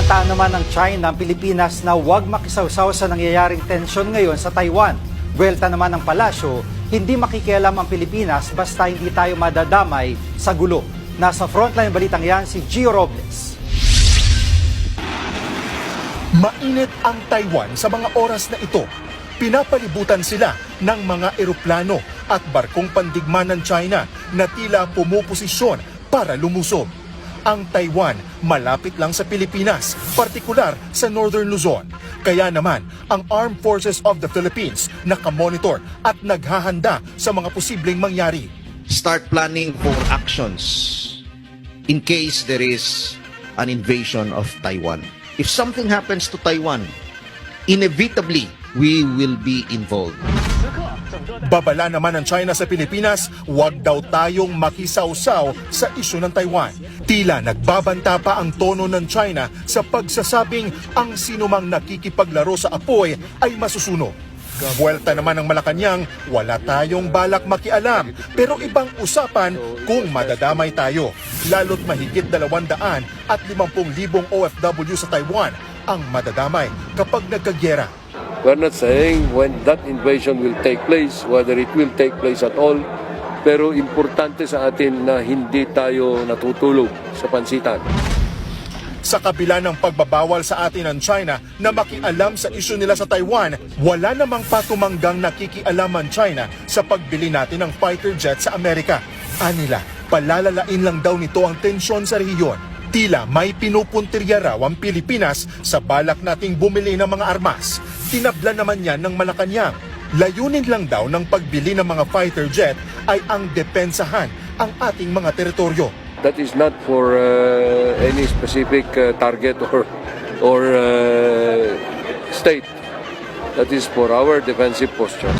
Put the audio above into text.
Ibinantaan naman ng China ang Pilipinas na huwag makisawsaw sa nangyayaring tensyon ngayon sa Taiwan. Buwelta naman ng palasyo, hindi makikialam ang Pilipinas basta hindi tayo madadamay sa gulo. Nasa frontline balitang yan si Gio Robles. Mainit ang Taiwan sa mga oras na ito. Pinapalibutan sila ng mga eroplano at barkong pandigma ng China na tila pumuposisyon para lumusob. Ang Taiwan malapit lang sa Pilipinas, partikular sa Northern Luzon. Kaya naman, ang Armed Forces of the Philippines nakamonitor at naghahanda sa mga posibleng mangyari. start planning for actions in case there is an invasion of Taiwan. If something happens to Taiwan, inevitably we will be involved. Babala naman ng China sa Pilipinas, huwag daw tayong makisawsaw sa isyu ng Taiwan. Tila nagbabanta pa ang tono ng China sa pagsasabing ang sinumang nakikipaglaro sa apoy ay masusunog. Buwelta naman ng Malacanang, wala tayong balak makialam, pero ibang usapan kung madadamay tayo. Lalo't mahigit 200 at 50,000 OFW sa Taiwan ang madadamay kapag nagkagyera. We're not saying when that invasion will take place, whether it will take place at all, pero importante sa atin na hindi tayo natutulog sa pansitan. Sa kabila ng pagbabawal sa atin ng China na makialam sa isyu nila sa Taiwan, wala namang patumanggang nakikialam ang China sa pagbili natin ng fighter jet sa Amerika. Anila, palalalain lang daw nito ang tensyon sa rehiyon. Tila may pinupuntirya raw ang Pilipinas sa balak nating bumili ng mga armas. Tinabla naman yan ng Malacanang. Layunin lang daw ng pagbili ng mga fighter jet ay ang depensahan ang ating mga teritoryo. That is not for uh, any specific uh, target or or uh, state. That is for our defensive posture.